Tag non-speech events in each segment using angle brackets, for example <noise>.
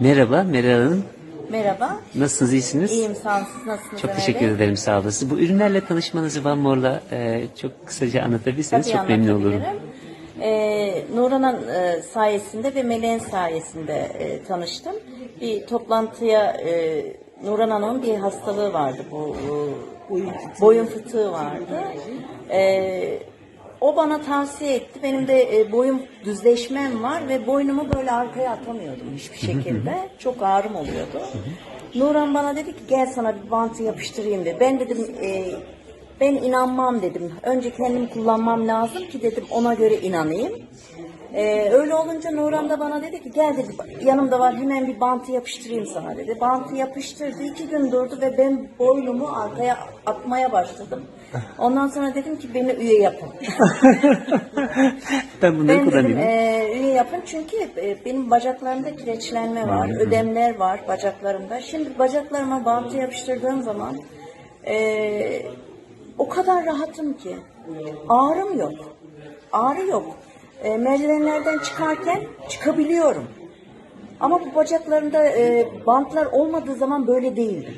Merhaba Meral Hanım. Merhaba. Nasılsınız? iyisiniz? İyiyim sağ olun. Siz nasılsınız? Çok teşekkür Bey? ederim sağ olasın. Bu ürünlerle tanışmanızı Van Mor'la e, çok kısaca anlatabilirseniz Tabii çok memnun olurum. Ee, Nuran'ın e, sayesinde ve Meleğin sayesinde e, tanıştım. Bir toplantıya e, Nuran Hanım'ın bir hastalığı vardı. Bu e, boyun fıtığı vardı. E, o bana tavsiye etti. Benim de e, boyun düzleşmem var ve boynumu böyle arkaya atamıyordum hiçbir şekilde. Çok ağrım oluyordu. Nuran bana dedi ki gel sana bir bantı yapıştırayım dedi. Ben dedim e, ben inanmam dedim. Önce kendim kullanmam lazım ki dedim ona göre inanayım. Ee, öyle olunca Nuran da bana dedi ki gel dedi yanımda var hemen bir bantı yapıştırayım sana dedi. Bantı yapıştırdı iki gün durdu ve ben boynumu arkaya atmaya başladım. Ondan sonra dedim ki beni üye yapın. <laughs> Ben bunları Ben dedim e, üye yapın çünkü e, benim bacaklarımda kireçlenme var, ödemler var bacaklarımda. Şimdi bacaklarıma bantı yapıştırdığım zaman e, o kadar rahatım ki ağrım yok, ağrı yok. E, merdivenlerden çıkarken çıkabiliyorum. Ama bu bacaklarımda e, bantlar olmadığı zaman böyle değildim.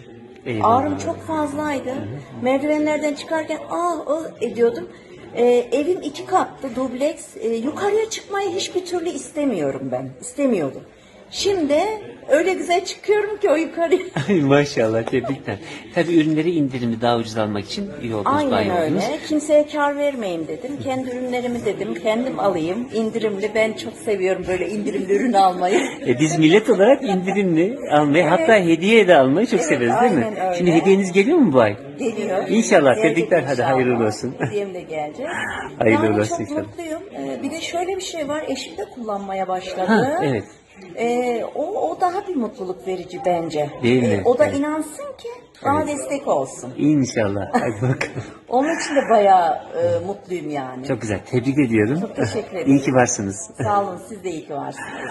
Eyvallah. Ağrım çok fazlaydı. Merdivenlerden çıkarken ah ah ediyordum. Ee, evim iki katlı dubleks. Ee, yukarıya çıkmayı hiçbir türlü istemiyorum ben. İstemiyordum. Şimdi öyle güzel çıkıyorum ki o yukarıya. <laughs> Maşallah tebrikler. Tabii ürünleri indirimli daha ucuz almak için iyi oldunuz, Aynen bayi öyle. oldunuz. Kimseye kar vermeyin dedim. Kendi ürünlerimi dedim. Kendim alayım. indirimli. Ben çok seviyorum böyle indirimli ürün almayı. <laughs> E, biz millet olarak indirimli almayı hatta hediye de almayı çok severiz değil mi? aynen öyle. Şimdi hediyeniz geliyor mu bu ay? Geliyor. İnşallah, Gelecek tebrikler. Hadi inşallah. hayırlı olsun. Hediyem de gelecek. <laughs> Hayırlı yani olsun çok inşallah. mutluyum. Ee, bir de şöyle bir şey var. Eşim de kullanmaya başladı. Ha, evet. Ee, o, o daha bir mutluluk verici bence. Değil mi? Ee, o da Evet. inansın ki bana destek olsun. İnşallah. Hadi <laughs> bakalım. Onun için de bayağı e, mutluyum yani. Çok güzel. Tebrik ediyorum. Çok teşekkür ederim. İyi ki varsınız. Sağ olun siz de iyi ki varsınız.